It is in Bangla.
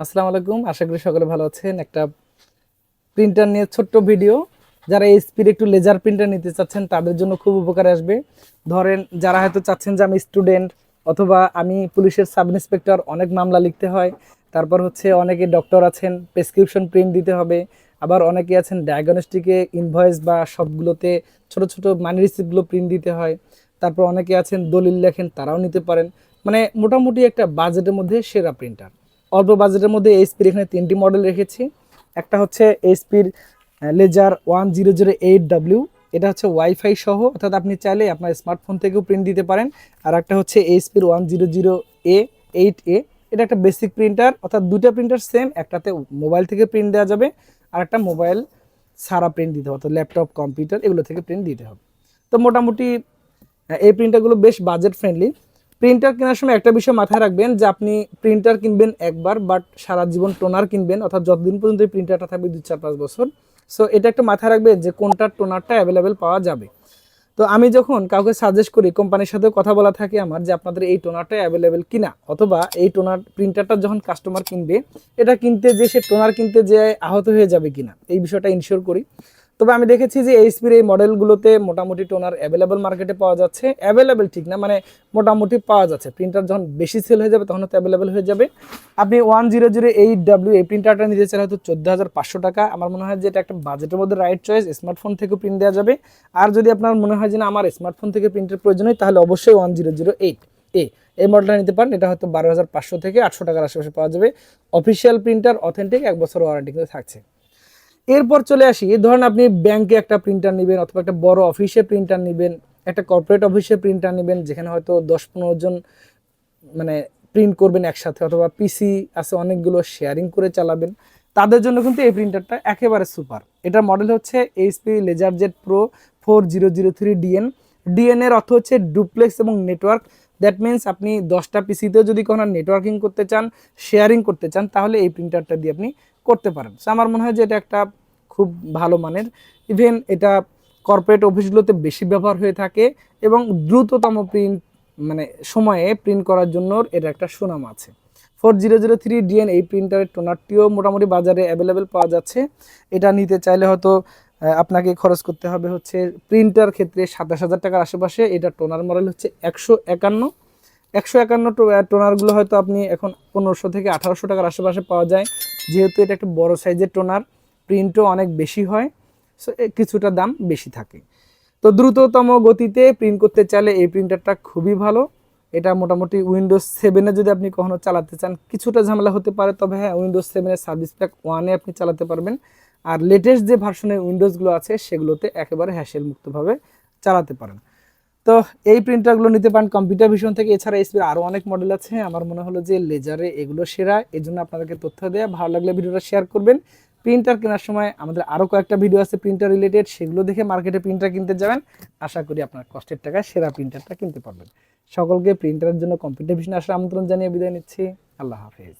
আসসালামু আলাইকুম। আশা করি সকলে ভালো আছেন। একটা প্রিন্টার নিয়ে ছোট্ট ভিডিও যারা এইচপির একটু লেজার প্রিন্টার নিতে চাচ্ছেন, তাদের জন্য খুব উপকারে আসবে। ধরেন, যারা হয়তো চাচ্ছেন যে আমি স্টুডেন্ট অথবা আমি পুলিশের সাব ইন্সপেক্টর অনেক মামলা লিখতে হয়। তারপর হচ্ছে অনেকে ডক্টর আছেন প্রেসক্রিপশন প্রিন্ট দিতে হবে। আবার অনেকে আছেন ডায়াগনস্টিকে ইনভয়েস বা সবগুলোতে ছোট ছোট মানি রিসিপ্টগুলো প্রিন্ট দিতে হয়। তারপর অনেকে আছেন, দলিল লেখেন, তারাও নিতে পারেন। মানে মোটামুটি একটা বাজেটের মধ্যে সেরা প্রিন্টার অল্প বাজেটের মধ্যে এইচপির এখানে তিনটি মডেল রেখেছি। একটা হচ্ছে এইচপির laser one zero zero eight W এটা হচ্ছে ওয়াইফাই সহ, অর্থাৎ আপনি চাইলে আপনার স্মার্টফোন থেকেও প্রিন্ট দিতে পারেন। আর একটা হচ্ছে এইচপির one zero zero A eight A এটা একটা বেসিক প্রিন্টার অর্থাৎ দুটো প্রিন্টার সেম একটাতে মোবাইল থেকে প্রিন্ট দেওয়া যাবে, আর একটা মোবাইল সারা প্রিন্ট দিতে হবে, অর্থাৎ ল্যাপটপ কম্পিউটার এগুলো থেকে প্রিন্ট দিতে হবে। তো মোটামুটি এই প্রিন্টারগুলো বেশ বাজেট ফ্রেন্ডলি প্রিন্টার কেনার সময় একটা বিষয় মাথায় রাখবেন যে আপনি প্রিন্টার কিনবেন একবার বাট সারা জীবন টোনার কিনবেন, অর্থাৎ যতদিন পর্যন্ত এই প্রিন্টারটা থাকবে দু চার পাঁচ বছর। সো এটা একটা মাথায় রাখবেন যে কোনটার টোনারটা অ্যাভেলেবেল পাওয়া যাবে। তো আমি যখন কাউকে সাজেস্ট করি কোম্পানির সাথেও কথা বলা থাকে আমার যে আপনাদের এই টোনারটা অ্যাভেলেবেল কিনা, অথবা এই টোনার প্রিন্টারটা যখন কাস্টমার কিনবে, এটা কিনতে যে সে টোনার কিনতে যে আহত হয়ে যাবে কিনা, এই বিষয়টা ইনশিওর করি। তবে আমি দেখেছি যে এইচপির এই মডেলগুলোতে মোটামুটি টোনার অ্যাভেলেবেল মার্কেটে পাওয়া যাচ্ছে। অ্যাভেলেবেল ঠিক না মানে মোটামুটি পাওয়া যাচ্ছে। প্রিন্টার যখন বেশি সেল হয়ে যাবে, তখন তো অ্যাভেলেবেল হয়ে যাবে। আপনি one zero zero eight W এই প্রিন্টারটা নিতে চাইলে হয়তো চোদ্দ হাজার পাঁচশো টাকা। আমার মনে হয় যে এটা একটা বাজেটের মধ্যে রাইট চয়েস স্মার্টফোন থেকে প্রিন্ট দেওয়া যাবে। আর যদি আপনার মনে হয় যে না, আমার স্মার্টফোন থেকে প্রিন্টের প্রয়োজন হয় তাহলে অবশ্যই one zero zero eight A এই মডেলটা নিতে পারেন। এটা হয়তো বারো হাজার পাঁচশো থেকে আটশো টাকার আশেপাশে পাওয়া যাবে। অফিসিয়াল প্রিন্টার অথেন্টিক এক বছর ওয়ারেন্টি কিন্তু থাকছে। এরপর চলে আসি ধরেন আপনি ব্যাংকে একটা প্রিন্টার নেবেন অথবা একটা বড় অফিসে প্রিন্টার নেবেন, একটা কর্পোরেট অফিসে প্রিন্টার নেবেন, যেখানে হয়তো দশ পনেরো জন মানে প্রিন্ট করবেন একসাথে অথবা পিসি আছে অনেকগুলো শেয়ারিং করে চালাবেন, তাদের জন্য কিন্তু এই প্রিন্টারটা একেবারে সুপার এটার মডেল হচ্ছে HP laser jet pro four zero zero three DN DN এর অর্থ হচ্ছে ডুপ্লেক্স এবং নেটওয়ার্ক দ্যাট মিন্স আপনি দশটা পিসিতেও যদি কোনো নেটওয়ার্কিং করতে চান শেয়ারিং করতে চান, তাহলে এই প্রিন্টারটা দিয়ে আপনি করতে পারেন। আমার মনে হয় যে এটা একটা খুব ভালো মানের। ইভেন এটা কর্পোরেট অফিসগুলোতে বেশি ব্যবহার হয়ে থাকে এবং দ্রুততম প্রিন্ট মানে সময়ে প্রিন্ট করার জন্য এটা একটা সুনাম আছে। Four zero zero three DN এই প্রিন্টারের টোনারটিও মোটামুটি বাজারে অ্যাভেলেবেল পাওয়া যাচ্ছে। এটা নিতে চাইলে হয়তো আপনাকে খরচ করতে হবে হচ্ছে প্রিন্টার ক্ষেত্রে সাতাশ হাজার টাকার আশেপাশে। এটা টোনার মডেল হচ্ছে একশো একান্ন। একশো একান্ন টোনারগুলো হয়তো আপনি এখন পনেরোশো থেকে আঠারোশো টাকার আশেপাশে পাওয়া যায়। যেহেতু এটা একটা বড় সাইজের টোনার প্রিন্টও অনেক বেশি হয় সো কিছুটা দাম বেশি থাকে। তো দ্রুততম গতিতে প্রিন্ট করতে চাইলে এই প্রিন্টারটা খুবই ভালো। এটা মোটামুটি উইন্ডোজ সেভেনে যদি আপনি কখনো চালাতে চান, কিছুটা ঝামেলা হতে পারে, তবে হ্যাঁ উইন্ডোজ সেভেনের সার্ভিস প্যাক ওয়ানে আপনি চালাতে পারবেন। আর লেটেস্ট যে ভার্সনের উইন্ডোজগুলো আছে, সেগুলোতে একেবারে হ্যাশেল মুক্তভাবে চালাতে পারেন। তো এই প্রিন্টারগুলো নিতে পারেন। কম্পিউটার ভিশন থেকে এছাড়া এসপির আরও অনেক মডেল আছে। আমার মনে হলো যে লেজারে এগুলো সেরা এই জন্য আপনাদেরকে তথ্য দেওয়া ভালো লাগলে ভিডিওটা শেয়ার করবেন। প্রিন্টার কেনার সময় আমাদের আরও কয়েকটা ভিডিও আছে প্রিন্টার রিলেটেড সেগুলো দেখে মার্কেটে প্রিন্টার কিনতে যাবেন। আশা করি আপনার কষ্টের টাকায় সেরা প্রিন্টারটা কিনতে পারবেন। সকলকে প্রিন্টারের জন্য কম্পিউটার ভিশনে আসার আমন্ত্রণ জানিয়ে বিদায় নিচ্ছি। আল্লাহ হাফেজ।